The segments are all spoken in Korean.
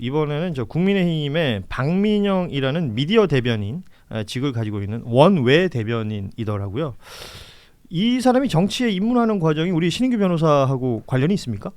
이번에는 저 국민의힘의 박민영이라는 미디어 대변인 아, 직을 가지고 있는 원외 대변인이더라고요. 이 사람이 정치에 입문하는 과정이 우리 신인규 변호사하고 관련이 있습니까?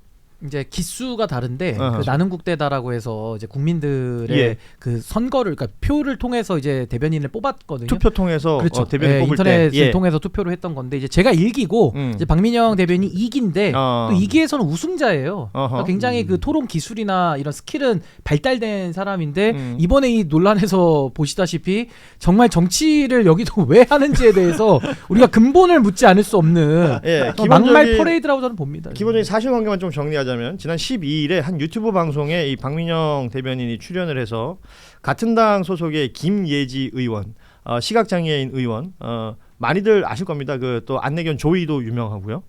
이제 기수가 다른데 아하. 그 나는 국대다라고 해서 이제 국민들의 예. 그 선거를 그러니까 표를 통해서 이제 대변인을 뽑았거든요. 투표 통해서 그렇죠. 어, 대변인 예, 뽑을 인터넷을 때 예. 통해서 투표를 했던 건데 이제 제가 일기고 음. 이제 박민영 대변인이 이기인데 어. 또 이기에서는 우승자예요. 그러니까 굉장히 그 토론 기술이나 이런 스킬은 발달된 사람인데 음. 이번에 이 논란에서 보시다시피 정말 정치를 여기도 왜 하는지에 대해서 우리가 근본을 묻지 않을 수 없는 예, 어, 막말 기본적인- 퍼레이드라고 저는 봅니다. 기본적인 사실 관계만 좀 정리하자 면 지난 12일에 한 유튜브 방송에 이 박민영 대변인이 출연을 해서 같은 당 소속의 김예지 의원, 어, 시각장애인 의원, 어, 많이들 아실 겁니다. 그 또 안내견 조이도 유명하고요.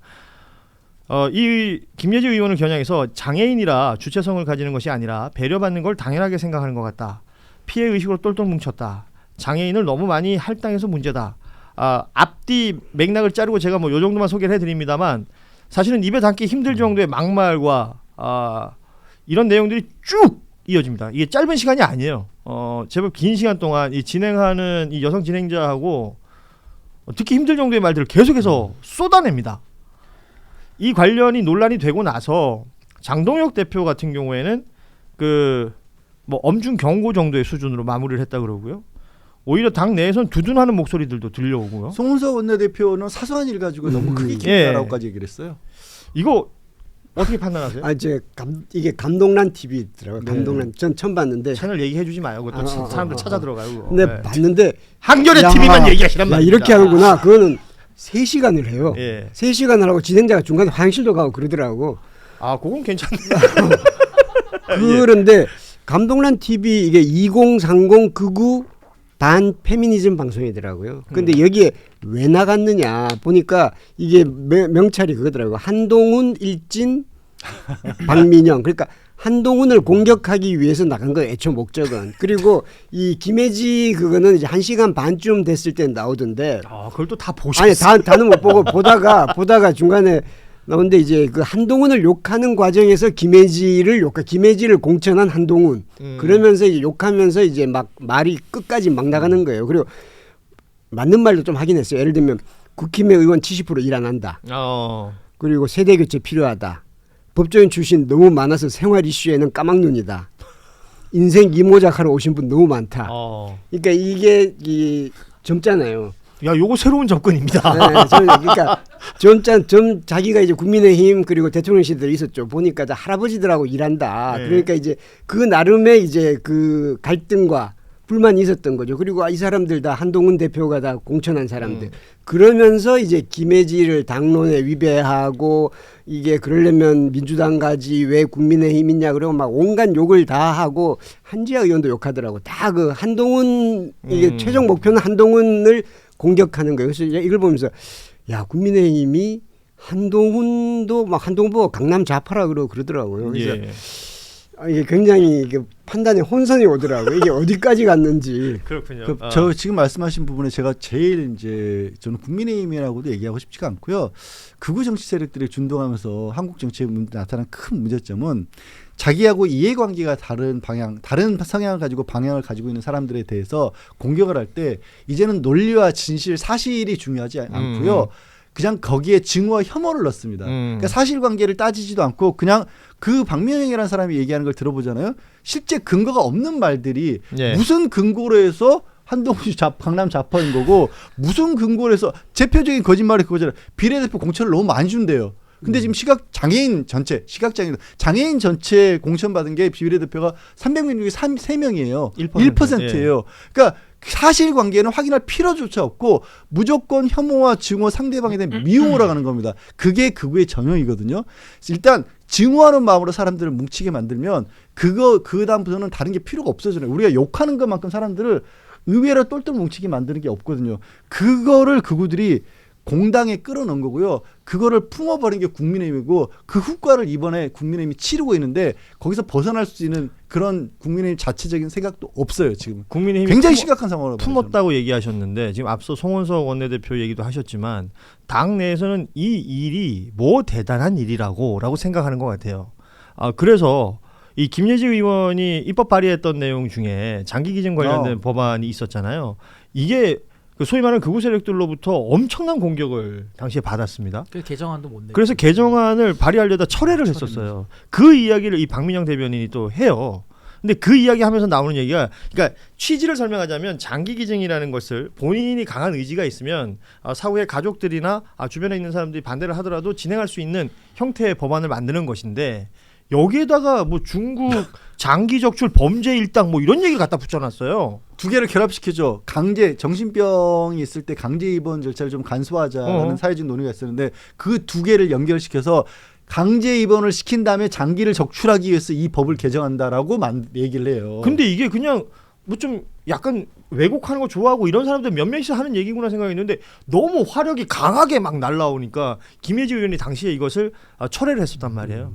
어, 이 김예지 의원을 겨냥해서 장애인이라 주체성을 가지는 것이 아니라 배려받는 걸 당연하게 생각하는 것 같다. 피해 의식으로 똘똘 뭉쳤다. 장애인을 너무 많이 할당해서 문제다. 아, 앞뒤 맥락을 자르고 제가 뭐 요 정도만 소개를 해드립니다만 사실은 입에 담기 힘들 정도의 막말과 아, 이런 내용들이 쭉 이어집니다. 이게 짧은 시간이 아니에요. 어, 제법 긴 시간 동안 이 진행하는 이 여성 진행자하고 듣기 힘들 정도의 말들을 계속해서 쏟아냅니다. 이 관련이 논란이 되고 나서 장동혁 대표 같은 경우에는 그 뭐 엄중 경고 정도의 수준으로 마무리를 했다 그러고요. 오히려 당 내에선 두둔하는 목소리들도 들려오고요. 송은석 원내대표는 사소한 일 가지고 너무 음. 크게 예. 키웠다라고까지 얘기를 했어요. 이거 어떻게 판단하세요? 아 이제 감, 이게 감동란 TV 있더라고요. 네. 감동란 전 처음 봤는데 채널 얘기해 주지 마요. 그것도 아, 아, 사람들 아, 찾아 아. 들어가요. 그거. 근데 네. 봤는데 한겨레 야, TV만 얘기하시란 야, 말입니다. 이렇게 하는구나. 그거는 3시간을 해요. 예. 3시간을 하고 진행자가 중간에 화장실도 가고 그러더라고. 아, 그건 괜찮네. 그런데 감동란 TV 이게 2030 극우 반 페미니즘 방송이더라고요. 근데 여기에 왜 나갔느냐 보니까 이게 명- 명찰이 그거더라고. 한동훈 일진 박민영. 그러니까 한동훈을 공격하기 위해서 나간 거예요. 애초 목적은. 그리고 이 김혜지 그거는 이제 1시간 반쯤 됐을 때 나오던데 아, 그걸 또 다 보셨어요. 아니 다 다는 못 보고 보다가 보다가 중간에 나오는데 이제 그 한동훈을 욕하는 과정에서 김혜지를 욕하 김혜지를 공천한 한동훈 음. 그러면서 이제 욕하면서 이제 막 말이 끝까지 막 나가는 거예요. 그리고 맞는 말도 좀 하긴 했어요. 예를 들면 국힘의 의원 70%일 안 한다. 어. 그리고 세대 교체 필요하다. 법조인 출신 너무 많아서 생활 이슈에는 까막눈이다. 인생 이모작하러 오신 분 너무 많다. 어. 그러니까 이게 이 젊잖아요. 야, 요거 새로운 접근입니다. 네, 저는 그러니까 점짠 점 자기가 이제 국민의힘 그리고 대통령 시절에 있었죠. 보니까 다 할아버지들하고 일한다. 네. 그러니까 이제 그 나름의 이제 그 갈등과 불만이 있었던 거죠. 그리고 아, 이 사람들 다 한동훈 대표가 다 공천한 사람들. 음. 그러면서 이제 김혜지를 당론에 위배하고 이게 그러려면 민주당 가지 왜 국민의힘 있냐 그러고 막 온갖 욕을 다 하고 한지아 의원도 욕하더라고. 다 그 한동훈 이게 음. 최종 목표는 한동훈을 공격하는 거예요. 그래서 이걸 보면서 야 국민의힘이 한동훈도 막 한동훈 보고 강남 좌파라 그러고 그러더라고요. 그래서 예. 아, 이게 굉장히 이게 판단에 혼선이 오더라고요. 이게 어디까지 갔는지. 그렇군요. 그, 어. 저 지금 말씀하신 부분에 제가 제일 이제 저는 국민의힘이라고도 얘기하고 싶지가 않고요. 극우 정치 세력들이 준동하면서 한국 정치에 문- 나타난 큰 문제점은 자기하고 이해관계가 다른 방향, 다른 성향을 가지고 방향을 가지고 있는 사람들에 대해서 공격을 할 때 이제는 논리와 진실, 사실이 중요하지 않고요. 그냥 거기에 증오와 혐오를 넣습니다. 음. 그러니까 사실관계를 따지지도 않고 그냥 그 박민영이라는 사람이 얘기하는 걸 들어보잖아요. 실제 근거가 없는 말들이 예. 무슨 근거로 해서 한동훈이 좌, 강남 좌파인 거고 무슨 근거로 해서 대표적인 거짓말이 그거잖아요. 비례대표 공천을 너무 많이 준대요. 근데 지금 시각 장애인 전체 시각 장애인 장애인 전체 공천 받은 게 비례대표가 300명 중에 3, 3명이에요. 1%, 1%예요. 그러니까 사실관계는 확인할 필요조차 없고 무조건 혐오와 증오 상대방에 대한 미움으로 가는 겁니다. 그게 극우의 전형이거든요. 일단 증오하는 마음으로 사람들을 뭉치게 만들면 그거 그 다음부터는 다른 게 필요가 없어져요. 우리가 욕하는 것만큼 사람들을 의외로 똘똘 뭉치게 만드는 게 없거든요. 그거를 극우들이 공당에 끌어넣은 거고요. 그거를 품어버린 게 국민의힘이고 그 후과를 이번에 국민의힘이 치르고 있는데 거기서 벗어날 수 있는 그런 국민의힘 자체적인 생각도 없어요. 지금 국민의힘이 굉장히 심각한 상황으로 봐요, 저는. 품었다고 얘기하셨는데 지금 앞서 송원석 원내대표 얘기도 하셨지만 당 내에서는 이 일이 뭐 대단한 일이라고라고 생각하는 것 같아요. 아 그래서 이 김예지 의원이 입법 발의했던 내용 중에 장기 기증 관련된 어. 법안이 있었잖아요. 이게 그 소위 말하는 극우 세력들로부터 엄청난 공격을 당시에 받았습니다. 그 개정안도 못 내. 그래서 개정안을 발의하려다 철회를 했었어요. 그 이야기를 이 박민영 대변인이 또 해요. 근데 그 이야기 하면서 나오는 얘기가 그러니까 취지를 설명하자면 장기 기증이라는 것을 본인이 강한 의지가 있으면 아, 사후에 가족들이나 아, 주변에 있는 사람들이 반대를 하더라도 진행할 수 있는 형태의 법안을 만드는 것인데 여기에다가 뭐 중국 장기 적출 범죄 일당 뭐 이런 얘기를 갖다 붙여놨어요. 두 개를 결합시키죠. 강제 정신병이 있을 때 강제 입원 절차를 좀 간소화하자는 어. 사회적 논의가 있었는데 그 두 개를 연결시켜서 강제 입원을 시킨 다음에 장기를 적출하기 위해서 이 법을 개정한다라고 만, 얘기를 해요. 근데 이게 그냥 뭐 좀 약간 왜곡하는 거 좋아하고 이런 사람들 몇 명씩 하는 얘기구나 생각했는데 너무 화력이 강하게 막 날라오니까 김예지 의원이 당시에 이것을 아, 철회를 했었단 말이에요.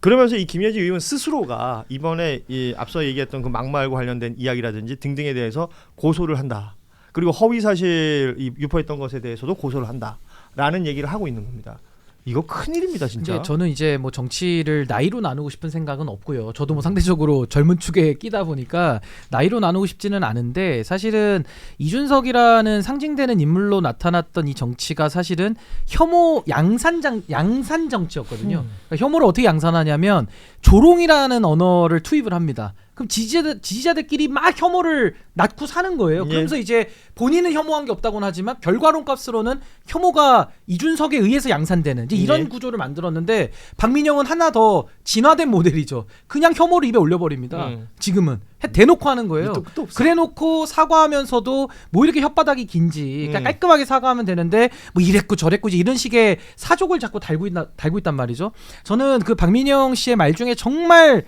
그러면서 이 김예지 의원 스스로가 이번에 이 앞서 얘기했던 그 막말과 관련된 이야기라든지 등등에 대해서 고소를 한다. 그리고 허위 사실 이 유포했던 것에 대해서도 고소를 한다라는 얘기를 하고 있는 겁니다. 이거 큰 일입니다, 진짜. 저는 이제 뭐 정치를 나이로 나누고 싶은 생각은 없고요. 저도 뭐 상대적으로 젊은 축에 끼다 보니까 나이로 나누고 싶지는 않은데 사실은 이준석이라는 상징되는 인물로 나타났던 이 정치가 사실은 혐오 양산장 양산 정치였거든요. 그러니까 혐오를 어떻게 양산하냐면 조롱이라는 언어를 투입을 합니다. 그럼 지지자들, 지지자들끼리 막 혐오를 낳고 사는 거예요. 예. 그러면서 이제 본인은 혐오한 게 없다고는 하지만 결과론 값으로는 혐오가 이준석에 의해서 양산되는 이제 이런 예. 구조를 만들었는데 박민영은 하나 더 진화된 모델이죠. 그냥 혐오를 입에 올려버립니다. 음. 지금은 해- 대놓고 하는 거예요. 그래놓고 사과하면서도 뭐 이렇게 혓바닥이 긴지 그러니까 음. 깔끔하게 사과하면 되는데 뭐 이랬고 저랬고 이런 식의 사족을 자꾸 달고 있나 달고 있단 말이죠. 저는 그 박민영 씨의 말 중에 정말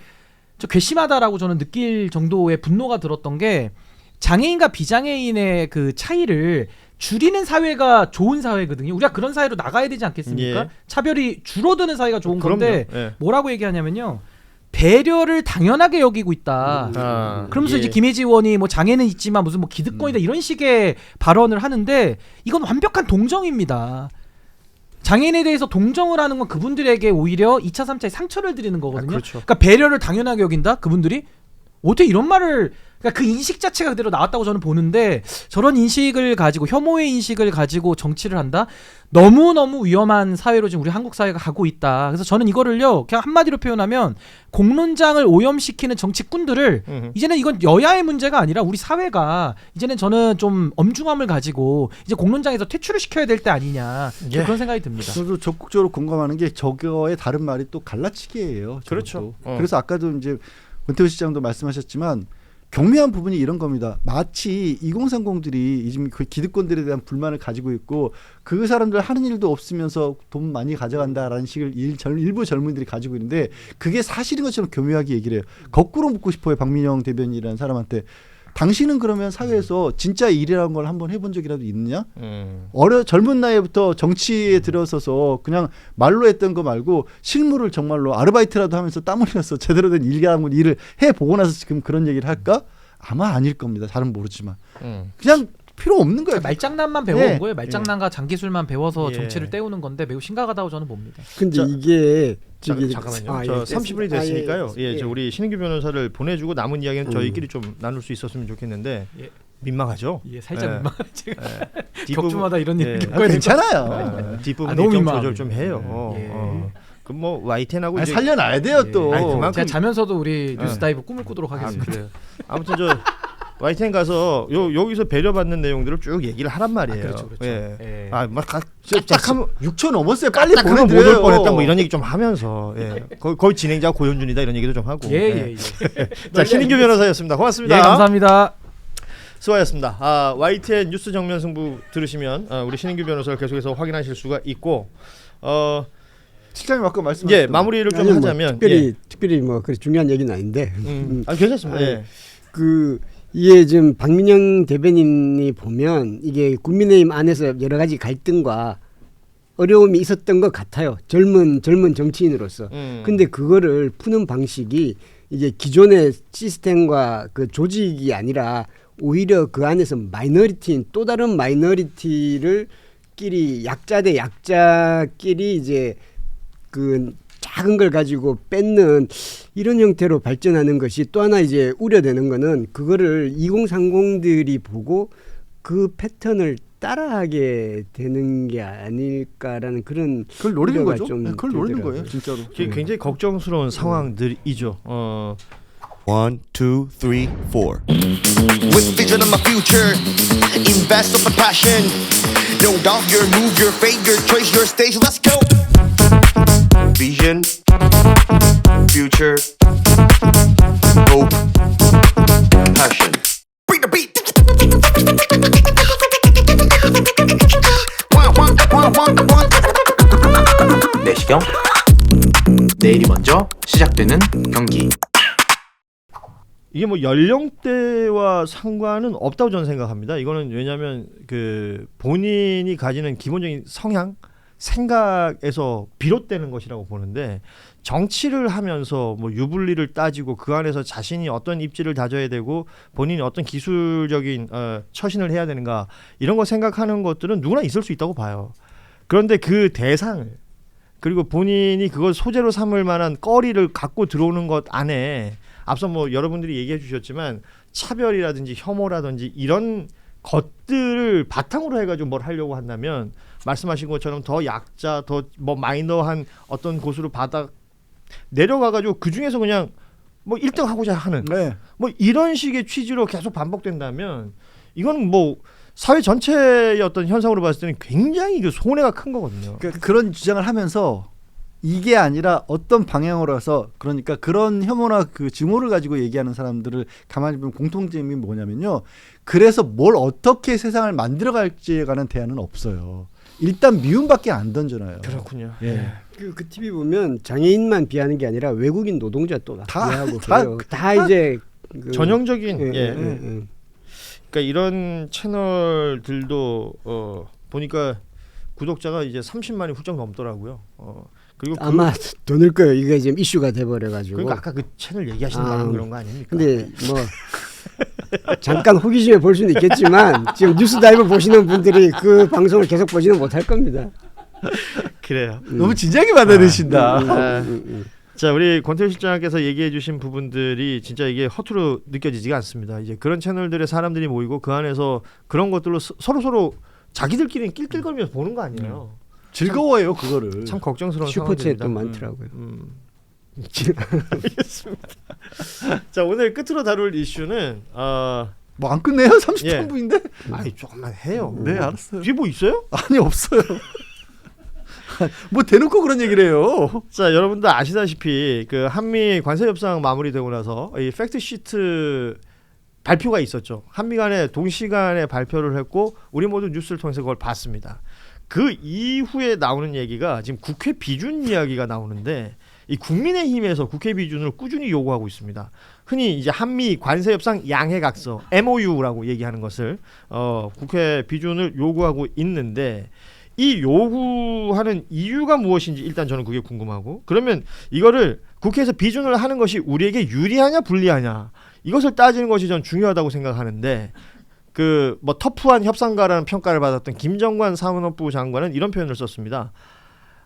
저 괘씸하다라고 저는 느낄 정도의 분노가 들었던 게 장애인과 비장애인의 그 차이를 줄이는 사회가 좋은 사회거든요. 우리가 그런 사회로 나가야 되지 않겠습니까? 예. 차별이 줄어드는 사회가 좋은 그럼요. 건데 예. 뭐라고 얘기하냐면요. 배려를 당연하게 여기고 있다. 아, 그러면서 예. 이제 김혜지 의원이 뭐 장애는 있지만 무슨 뭐 기득권이다 이런 식의 발언을 하는데 이건 완벽한 동정입니다. 장애인에 대해서 동정을 하는 건 그분들에게 오히려 2차, 3차에 상처를 드리는 거거든요. 아, 그렇죠. 그러니까 배려를 당연하게 여긴다 그분들이 어떻게 이런 말을 그러니까 그 인식 자체가 그대로 나왔다고 저는 보는데 저런 인식을 가지고 혐오의 인식을 가지고 정치를 한다 너무 너무 위험한 사회로 지금 우리 한국 사회가 가고 있다. 그래서 저는 이거를요 그냥 한마디로 표현하면 공론장을 오염시키는 정치꾼들을 음흠. 이제는 이건 여야의 문제가 아니라 우리 사회가 이제는 저는 좀 엄중함을 가지고 이제 공론장에서 퇴출을 시켜야 될 때 아니냐 예. 그런 생각이 듭니다. 저도 적극적으로 공감하는 게 저거의 다른 말이 또 갈라치기예요. 저것도. 그렇죠. 어. 그래서 아까도 이제 권태우 시장도 말씀하셨지만 경미한 부분이 이런 겁니다. 마치 2030들이 지금 그 기득권들에 대한 불만을 가지고 있고 그 사람들 하는 일도 없으면서 돈 많이 가져간다라는 식을 일, 젊, 일부 젊은이들이 가지고 있는데 그게 사실인 것처럼 교묘하게 얘기를 해요. 거꾸로 묻고 싶어요. 박민영 대변인이라는 사람한테. 당신은 그러면 사회에서 진짜 일이라는 걸 한번 해본 적이라도 있느냐? 음. 어려 젊은 나이부터 정치에 들어서서 그냥 말로 했던 거 말고 실무를 정말로 아르바이트라도 하면서 땀 흘려서 제대로 된 일가문 일을 해 보고 나서 지금 그런 얘기를 할까? 아마 아닐 겁니다. 잘은 모르지만 음. 그냥 필요 없는 거예요. 말장난만 배워온 예. 거예요. 말장난과 장기술만 배워서 예. 정치를 때우는 건데 매우 심각하다고 저는 봅니다. 근데 자, 이게 자, 저기 잠깐만요. 아, 저 예, 30분이 아, 됐으니까요. 예, 예. 저 우리 신은규 변호사를 보내주고 남은 이야기는 음. 저희끼리 좀 나눌 수 있었으면 좋겠는데 예. 민망하죠. 예, 살짝 예. 민망. 제가 뒷부분- 격주마다 이런 예. 얘기 아, 겪어야 괜찮아요. 어, 뒷부분 아, 너무 민망합니다. 조절 좀 해요. 어, 예. 어. 그뭐 와이텐하고 아니, 이제 살려놔야 돼요 예. 또. 아니, 그만큼- 제가 자면서도 우리 예. 뉴스 다이브 꿈을 꾸도록 아, 하겠습니다. 아무튼 저 와이텐 가서 요 여기서 배려받는 내용들을 쭉 얘기를 하란 말이에요. 아, 그렇죠, 그렇죠. 예. 예. 아막 진짜 딱하면 6초 넘었어요. 빨리 보내드려요. 못올 뻔했다 뭐 이런 얘기 좀 하면서 예. 거의, 거의 진행자 고현준이다 이런 얘기도 좀 하고. 예, 예, 예. 자 신인규 변호사였습니다. 고맙습니다. 예, 감사합니다. 수고하셨습니다. 아, YTN 뉴스 정면 승부 들으시면 아, 우리 신인규 변호사를 계속해서 확인하실 수가 있고 어, 실장님 아까 말씀하셨던 예 마무리를 좀 아니, 뭐 하자면 특별히 예. 특별히 뭐 그래 중요한 얘기는 아닌데 음, 아, 괜찮습니다. 아니, 예. 그 이게 지금 박민영 대변인이 보면 이게 국민의힘 안에서 여러 가지 갈등과 어려움이 있었던 것 같아요. 젊은 젊은 정치인으로서. 음. 근데 그거를 푸는 방식이 이게 기존의 시스템과 그 조직이 아니라 오히려 그 안에서 마이너리티인 또 다른 마이너리티를 끼리 약자 대 약자끼리 이제 그 작은 걸 가지고 뺏는 이런 형태로 발전하는 것이 또 하나 이제 우려되는 거는 그거를 2030들이 보고 그 패턴을 따라하게 되는 게 아닐까라는 그런 그걸 노리는 거죠. 좀 네, 그걸 노리는 들더라고요. 거예요, 진짜로. 이게 굉장히 걱정스러운 상황들이죠. 어, One, two, three, four. With vision of my future, invest with passion. No doubt your move, your fate, your choice, your stage. Let's 먼저 시작되는 경기 이게 뭐 연령대와 상관은 없다고 저는 생각합니다. 이거는 왜냐하면 그 본인이 가지는 기본적인 성향, 생각에서 비롯되는 것이라고 보는데 정치를 하면서 뭐 유불리를 따지고 그 안에서 자신이 어떤 입지를 다져야 되고 본인이 어떤 기술적인 어, 처신을 해야 되는가 이런 거 생각하는 것들은 누구나 있을 수 있다고 봐요. 그런데 그 대상을 그리고 본인이 그걸 소재로 삼을 만한 거리를 갖고 들어오는 것 안에 앞서 뭐 여러분들이 얘기해 주셨지만 차별이라든지 혐오라든지 이런 것들을 바탕으로 해가지고 뭘 하려고 한다면 말씀하신 것처럼 더 약자 더 뭐 마이너한 어떤 곳으로 받아 내려가가지고 그 중에서 그냥 뭐 1등 하고자 하는 네. 뭐 이런 식의 취지로 계속 반복된다면 이건 뭐 사회 전체의 어떤 현상으로 봤을 때는 굉장히 그 손해가 큰 거거든요. 그, 그런 주장을 하면서 이게 아니라 어떤 방향으로서 그러니까 그런 혐오나 그 증오를 가지고 얘기하는 사람들을 가만히 보면 공통점이 뭐냐면요. 그래서 뭘 어떻게 세상을 만들어 갈지에 관한 대안은 없어요. 일단 미움밖에 안 던져놔요. 그렇군요. 예. 그, 그 TV 보면 장애인만 비하는 게 아니라 외국인 노동자 또 다- 비하고 다- 그래요. 다, 이제 그, 전형적인 예, 예, 예, 예, 예. 그러니까 이런 채널들도 어 보니까 구독자가 이제 30만이 훌쩍 넘더라고요. 어 그리고 그- 아마 더늘 거예요. 이게 지금 이슈가 돼버려 가지고. 그러니까 아까 그 채널 얘기하시는 아, 그런 거 아닙니까? 근데 뭐 잠깐 호기심에 볼 수는 있겠지만 지금 뉴스 다이브 보시는 분들이 그 방송을 계속 보지는 못할 겁니다. 그래요. 너무 진지하게 받아들이신다. 아, 음, 음. 자 우리 권태일 실장께서 얘기해 주신 부분들이 진짜 이게 허투루 느껴지지가 않습니다. 이제 그런 채널들의 사람들이 모이고 그 안에서 그런 것들로 서로 서로 자기들끼리 낄낄거리면서 보는 거 아니에요. 즐거워요 그거를. 참 걱정스러운 슈퍼챗도 상황들입니다. 많더라고요. 음, 음. 알겠습니다. 자 오늘 끝으로 다룰 이슈는 어, 뭐안 끝내요? 30분 예. 아니 조금만 해요. 네 알았어요. 뒤에 뭐 있어요? 아니 없어요. 뭐 대놓고 그런 얘기를 해요. 자 여러분들 아시다시피 그 한미 관세 협상 마무리되고 나서 이 팩트 시트 발표가 있었죠. 한미 간에 동시간에 발표를 했고 우리 모두 뉴스를 통해서 그걸 봤습니다. 그 이후에 나오는 얘기가 지금 국회 비준 이야기가 나오는데 이 국민의힘에서 국회 비준을 꾸준히 요구하고 있습니다. 흔히 이제 한미 관세 협상 양해각서 MOU라고 얘기하는 것을 어, 국회 비준을 요구하고 있는데 이 요구하는 이유가 무엇인지 일단 저는 그게 궁금하고 그러면 이거를 국회에서 비준을 하는 것이 우리에게 유리하냐 불리하냐 이것을 따지는 것이 전 중요하다고 생각하는데 그 뭐 터프한 협상가라는 평가를 받았던 김정관 사문업부 장관은 이런 표현을 썼습니다.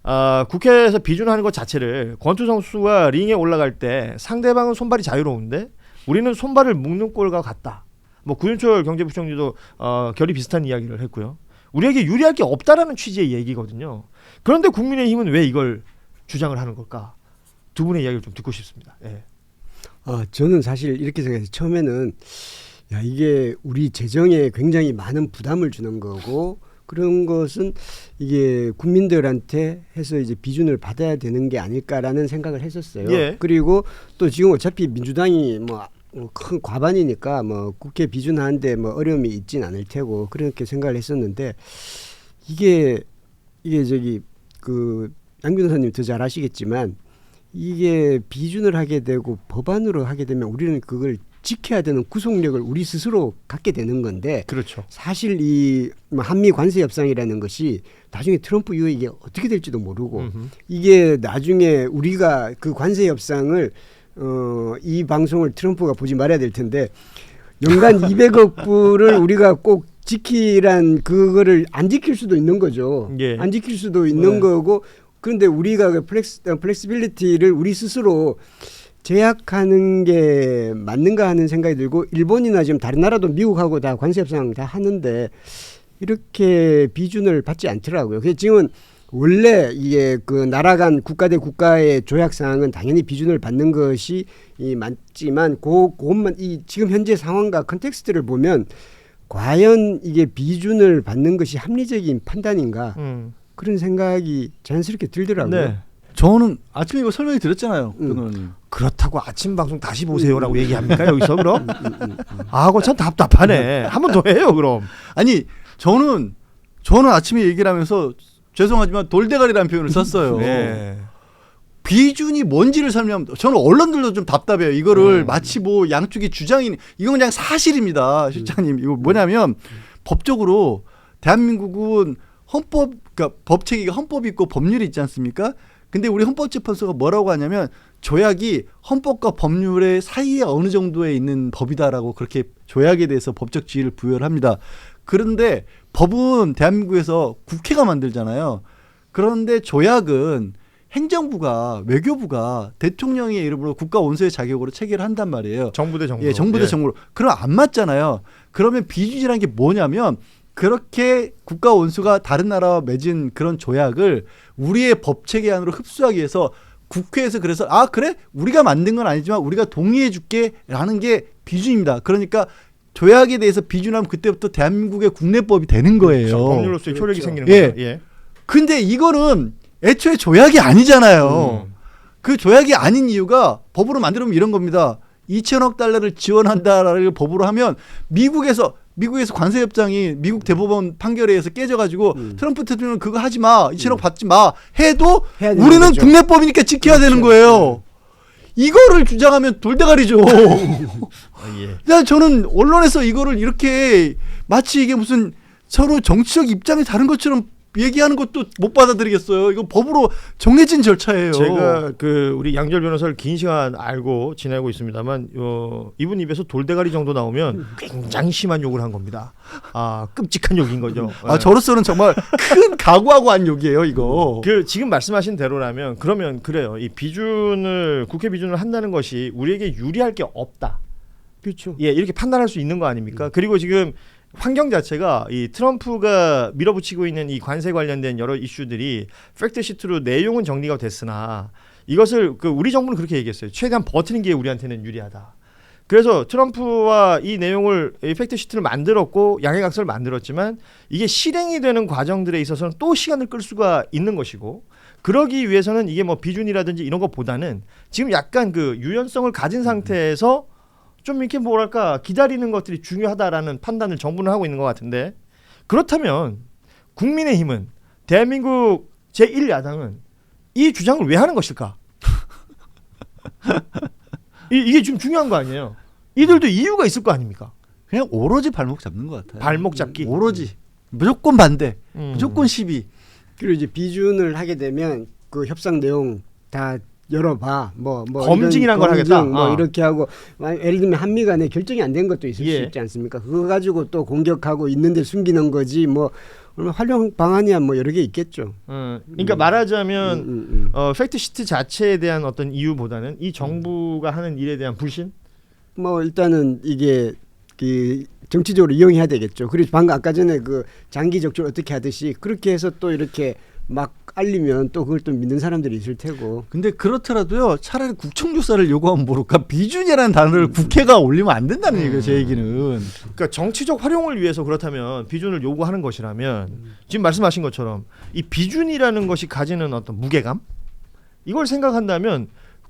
아, 국회에서 비준하는 것 자체를 권투 선수가 링에 올라갈 때 상대방은 손발이 자유로운데 우리는 손발을 묶는 꼴과 같다. 뭐 구윤철 경제부총리도 어, 결이 비슷한 이야기를 했고요. 우리에게 유리할 게 없다라는 취지의 얘기거든요. 그런데 국민의힘은 왜 이걸 주장을 하는 걸까? 두 분의 이야기를 좀 듣고 싶습니다. 예. 아, 저는 사실 이렇게 생각해요. 처음에는 야 이게 우리 재정에 굉장히 많은 부담을 주는 거고 그런 것은 이게 국민들한테 해서 이제 비준을 받아야 되는 게 아닐까라는 생각을 했었어요. 예. 그리고 또 지금 어차피 민주당이 뭐 큰 과반이니까 뭐 국회 비준하는데 뭐 어려움이 있진 않을 테고 그렇게 생각을 했었는데 이게 이게 저기 그 양 변호사님 더 잘 아시겠지만 이게 비준을 하게 되고 법안으로 하게 되면 우리는 그걸 지켜야 되는 구속력을 우리 스스로 갖게 되는 건데 그렇죠. 사실 이뭐 한미 관세 협상이라는 것이 나중에 트럼프 이후에 이게 어떻게 될지도 모르고 음흠. 이게 나중에 우리가 그 관세 협상을 어, 이 방송을 트럼프가 보지 말아야 될 텐데 연간 200억 불을 우리가 꼭 지키란 그거를 안 지킬 수도 있는 거죠. 예. 안 지킬 수도 있는 네. 거고 그런데 우리가 그 플렉스 어, 플렉시빌리티를 우리 스스로 제약하는 게 맞는가 하는 생각이 들고 일본이나 지금 다른 나라도 미국하고 다 관세 협상 다 하는데 이렇게 비준을 받지 않더라고요. 그래서 지금은 원래 이게 그 나라 간 국가 대 국가의 조약 사항은 당연히 비준을 받는 것이 이 맞지만 그 그것만 이 지금 현재 상황과 컨텍스트를 보면 과연 이게 비준을 받는 것이 합리적인 판단인가 음. 그런 생각이 자연스럽게 들더라고요. 네. 저는 아침에 이거 설명해 드렸잖아요. 음. 그렇다고 아침 방송 다시 보세요라고 얘기합니까 여기서 그럼? 아, 그거 참 답답하네. 한 번 더 해요 그럼. 아니 저는 저는 아침에 얘기를 하면서 죄송하지만 돌대가리라는 표현을 썼어요. 네. 비준이 뭔지를 설명하면 저는 언론들도 좀 답답해요. 이거를 음. 마치 뭐 양쪽이 주장이 이건 그냥 사실입니다, 실장님. 이거 뭐냐면 법적으로 대한민국은 헌법 그러니까 법 체계가 헌법이 있고 법률이 있지 않습니까? 근데 우리 헌법재판소가 뭐라고 하냐면 조약이 헌법과 법률의 사이에 어느 정도에 있는 법이다라고 그렇게 조약에 대해서 법적 지위를 부여를 합니다. 그런데 법은 대한민국에서 국회가 만들잖아요. 그런데 조약은 행정부가 외교부가 대통령의 이름으로 국가 원수의 자격으로 체결을 한단 말이에요. 정부 대 정부. 예, 정부 대 정부로. 그럼 안 맞잖아요. 그러면 비준이라는 게 뭐냐면 그렇게 국가 원수가 다른 나라와 맺은 그런 조약을 우리의 법 체계 안으로 흡수하기 위해서 국회에서 그래서 아 그래 우리가 만든 건 아니지만 우리가 동의해 줄게라는 게 비준입니다. 그러니까 조약에 대해서 비준하면 그때부터 대한민국의 국내법이 되는 거예요. 법률로서의 효력이 그렇죠. 생기는 예. 거죠. 예. 근데 이거는 애초에 조약이 아니잖아요. 음. 그 조약이 아닌 이유가 법으로 만들면 이런 겁니다. 2천억 달러를 지원한다라는 법으로 하면 미국에서 미국에서 관세 협정이 미국 대법원 판결에 의해서 깨져가지고 음. 트럼프 대통령은 그거 하지 마, 2천억 받지 마 해도 되는 우리는 거죠. 국내법이니까 지켜야 되는 그렇죠. 거예요. 이거를 주장하면 돌대가리죠. 아, 예. 난 저는 언론에서 이거를 이렇게 마치 이게 무슨 서로 정치적 입장이 다른 것처럼 얘기하는 것도 못 받아들이겠어요. 이거 법으로 정해진 절차예요. 제가 그 우리 양절 변호사를 긴 시간 알고 지내고 있습니다만 어, 이분 입에서 돌대가리 정도 나오면 굉장히 심한 욕을 한 겁니다. 아 끔찍한 욕인 거죠. 아 예. 저로서는 정말 큰 각오하고 한 욕이에요, 이거. 그 지금 말씀하신 대로라면 그러면 그래요. 이 비준을 국회 비준을 한다는 것이 우리에게 유리할 게 없다. 그렇죠. 예, 이렇게 판단할 수 있는 거 아닙니까? 그리고 지금 환경 자체가 이 트럼프가 밀어붙이고 있는 이 관세 관련된 여러 이슈들이 팩트 시트로 내용은 정리가 됐으나 이것을 그 우리 정부는 그렇게 얘기했어요. 최대한 버티는 게 우리한테는 유리하다. 그래서 트럼프와 이 내용을 이 팩트 시트를 만들었고 양해각서를 만들었지만 이게 실행이 되는 과정들에 있어서는 또 시간을 끌 수가 있는 것이고 그러기 위해서는 이게 뭐 비준이라든지 이런 것보다는 지금 약간 그 유연성을 가진 상태에서 좀 이렇게 뭐랄까 기다리는 것들이 중요하다라는 판단을 정부는 하고 있는 것 같은데 그렇다면 국민의힘은 대한민국 제1야당은 이 주장을 왜 하는 것일까? 이, 이게 좀 중요한 거 아니에요? 이들도 이유가 있을 거 아닙니까? 그냥 오로지 발목 잡는 것 같아요. 발목 잡기. 오로지 무조건 반대, 음. 무조건 시비. 그리고 이제 비준을 하게 되면 그 협상 내용 다 열어봐 뭐 뭐 검증이란 걸 하겠다? 뭐 아. 이렇게 하고 예를 들면 한미 간에 결정이 안 된 것도 있을 예. 수 있지 않습니까? 그거 가지고 또 공격하고 있는데 숨기는 거지 뭐 얼마나 활용 방안이야 뭐 여러 개 있겠죠. 어, 그러니까 말하자면 음, 음, 음. 어, 팩트 시트 자체에 대한 어떤 이유보다는 이 정부가 하는 일에 대한 불신? 뭐 일단은 이게 그 정치적으로 이용해야 되겠죠. 그리고 방금 아까 전에 그 장기 적절 어떻게 하듯이 그렇게 해서 또 이렇게 막 알리면 또 그걸 또 믿는 사람들이 있을 테고. 근데 그렇더라도요, 차라리 국정 조사를 요구하면 모를까 비준이라는 단어를 국회가 올리면 안 된다는 얘기예요, 제 얘기는. 그러니까 정치적 활용을 위해서 그렇다면 비준을 요구하는 것이라면 지금 말씀하신 것처럼 이 비준이라는 것이 가지는 어떤 무게감 이걸 생각한다면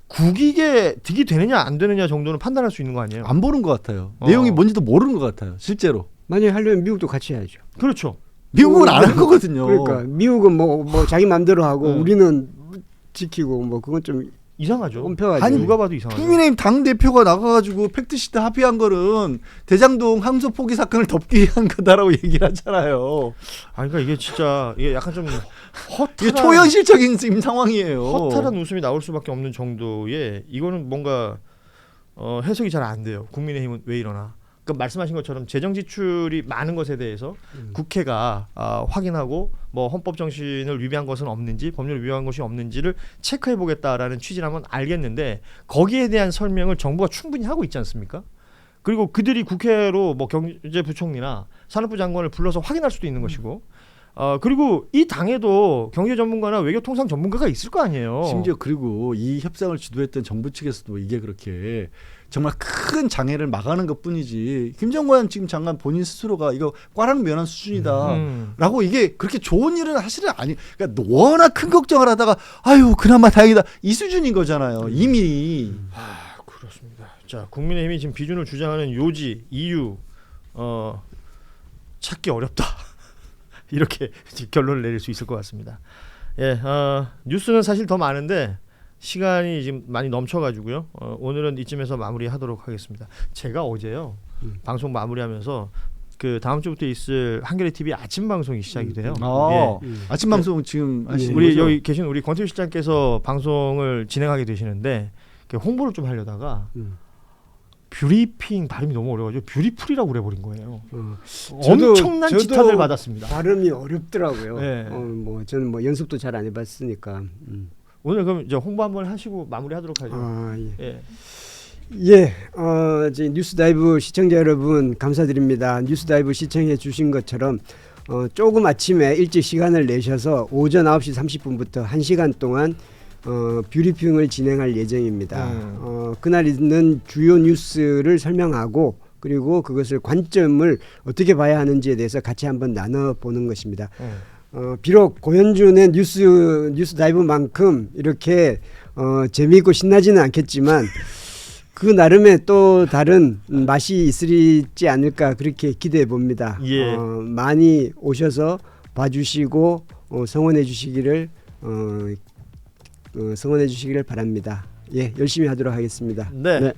국익에 득이 되느냐 안 되느냐 정도는 판단할 수 있는 거 아니에요? 안 보는 것 같아요. 어. 내용이 뭔지도 모르는 것 같아요, 실제로. 만약에 하려면 미국도 같이 해야죠. 그렇죠. 미국은 안할 거거든요. 그러니까 미국은 뭐 뭐 자기 마음대로 하고 네. 우리는 지키고 뭐 그건 좀 이상하죠. 꼼표하죠. 아니, 누가 봐도 이상하죠. 국민의힘 당 대표가 나가가지고 팩트시트 합의한 거는 대장동 항소 포기 사건을 덮기 위한 거다라고 얘기를 하잖아요. 아 그러니까 이게 진짜 이게 약간 좀 허탈한 이게 초현실적인 지금 상황이에요. 허탈한 웃음이 나올 수밖에 없는 정도의 이거는 뭔가 어, 해석이 잘 안 돼요. 국민의힘은 왜 이러나? 그 말씀하신 것처럼 재정 지출이 많은 것에 대해서 음. 국회가 아, 확인하고 뭐 헌법 정신을 위배한 것은 없는지 법률을 위배한 것이 없는지를 체크해 보겠다라는 취지라면 알겠는데 거기에 대한 설명을 정부가 충분히 하고 있지 않습니까? 그리고 그들이 국회로 뭐 경제부총리나 산업부 장관을 불러서 확인할 수도 있는 것이고 어 그리고 이 당에도 경제 전문가나 외교 통상 전문가가 있을 거 아니에요. 심지어 그리고 이 협상을 주도했던 정부 측에서도 이게 그렇게 정말 큰 장애를 막아는 것 뿐이지 김정관 지금 장관 본인 스스로가 이거 꽈랑 면한 수준이다. 음. 라고 이게 그렇게 좋은 일은 사실은 아니 그러니까 워낙 큰 걱정을 하다가 아유 그나마 다행이다 이 수준인 거잖아요 이미 아 그렇습니다. 자 국민의힘이 지금 비준을 주장하는 요지 이유 어 찾기 어렵다 이렇게 결론을 내릴 수 있을 것 같습니다. 예, 어, 뉴스는 사실 더 많은데 시간이 지금 많이 넘쳐가지고요. 어, 오늘은 이쯤에서 마무리하도록 하겠습니다. 제가 어제요 방송 마무리하면서 그 다음 주부터 있을 한겨레 TV 아침 방송이 시작이 돼요. 어, 예. 음. 아침 방송 지금 하시는 우리 거죠? 여기 계신 우리 권태우 실장께서 방송을 진행하게 되시는데 그 홍보를 좀 하려다가 음. 뷰리핑 발음이 너무 어려워가지고 뷰리풀이라고 그래버린 거예요. 어. 저도- 엄청난 저도 지탄을 받았습니다. 발음이 어렵더라고요. 네. 어, 뭐 저는 뭐 연습도 잘 안 해봤으니까. 음. 오늘 그럼 이제 홍보 한번 하시고 마무리하도록 하죠. 아 예. 예. 예, 어, 이제 뉴스다이브 시청자 여러분 감사드립니다. 뉴스다이브 시청해 주신 것처럼 어, 조금 아침에 일찍 시간을 내셔서 오전 9시 30분부터 1시간 동안 어, 뷰리핑을 진행할 예정입니다. 음. 어, 그날 있는 주요 뉴스를 설명하고 그리고 그것을 관점을 어떻게 봐야 하는지에 대해서 같이 한번 나눠 보는 것입니다. 예. 어, 비록 고현준의 뉴스 뉴스 다이브만큼 이렇게 어, 재미있고 신나지는 않겠지만 그 나름의 또 다른 음, 맛이 있을지 않을까 그렇게 기대해 봅니다. 예. 어, 많이 오셔서 봐주시고 어, 성원해 주시기를 어, 어, 성원해 주시기를 바랍니다. 예, 열심히 하도록 하겠습니다. 네.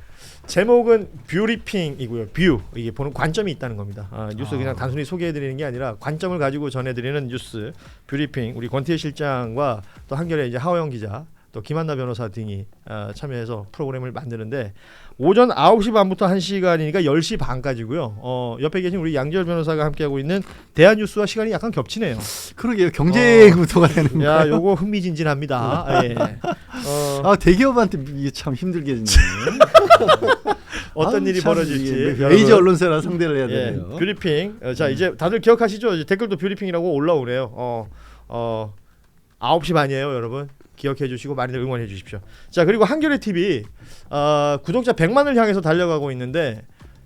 제목은 뷰리핑이고요. 뷰 이게 보는 관점이 있다는 겁니다. 아, 뉴스 아. 그냥 단순히 소개해드리는 게 아니라 관점을 가지고 전해드리는 뉴스 뷰리핑 우리 권태희 실장과 또 한겨레 이제 하호영 기자 또 김한나 변호사 등이 아, 참여해서 프로그램을 만드는데 오전 9시 반부터 1시간이니까 10시 반까지고요. 어, 옆에 계신 우리 양지열 변호사가 함께하고 있는 대한뉴스와 시간이 약간 겹치네요. 그러게요 경제 구도가 되는 거예요. 야, 요거 흥미진진합니다. 예. 어, 아 대기업한테 이게 참 힘들게 지네. 어떤 아우, 일이 참 벌어질지. 메이저 언론사랑 상대를 해야 예, 되네요. 뷰리핑. 어, 자 이제 다들 기억하시죠? 이제 댓글도 뷰리핑이라고 올라오네요. 어, 어, 9시 반이에요, 여러분. 기억해 주시고 많이들 응원해 주십시오. 자 그리고 한겨레 TV 어, 구독자 100만을 향해서 달려가고 있는데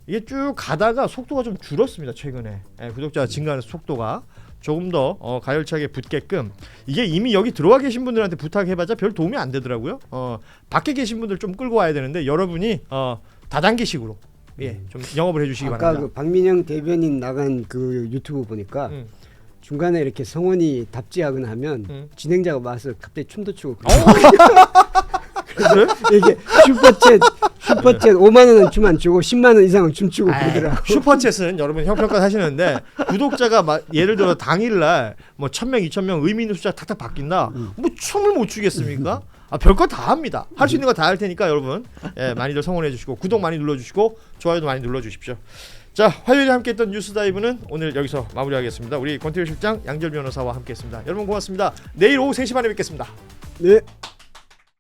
이게 쭉 가다가 속도가 좀 줄었습니다 최근에 예, 구독자 증가하는 속도가 조금 더 어, 가열차게 붙게끔 이게 이미 여기 들어와 계신 분들한테 부탁해봤자 별 도움이 안 되더라고요. 어, 밖에 계신 분들 좀 끌고 와야 되는데 여러분이 어, 다단계식으로 예, 좀 영업을 해주시기 아까 바랍니다. 그 박민영 대변인 나간 그 유튜브 보니까 음. 중간에 이렇게 성원이 답지하거나 하면 음. 진행자가 와서 갑자기 춤도 추고 그래요? 이게 슈퍼챗 슈퍼챗 5만 원은 춤 안 추고 10만 원 이상은 춤추고 그러더라고. 슈퍼챗은 여러분 형평가 하시는데 구독자가 막 예를 들어 당일날 뭐천 명, 이천 명 의미 있는 숫자 탁탁 바뀐다. 뭐 춤을 못 추겠습니까? 아, 별거 다 합니다. 할 수 있는 거 다 할 테니까 여러분 예, 많이들 성원해 주시고 구독 많이 눌러 주시고 좋아요도 많이 눌러 주십시오. 자, 화요일에 함께했던 뉴스 다이브는 오늘 여기서 마무리하겠습니다. 우리 권태일 실장, 양절 변호사와 함께했습니다. 여러분 고맙습니다. 내일 오후 3시 반에 뵙겠습니다. 네.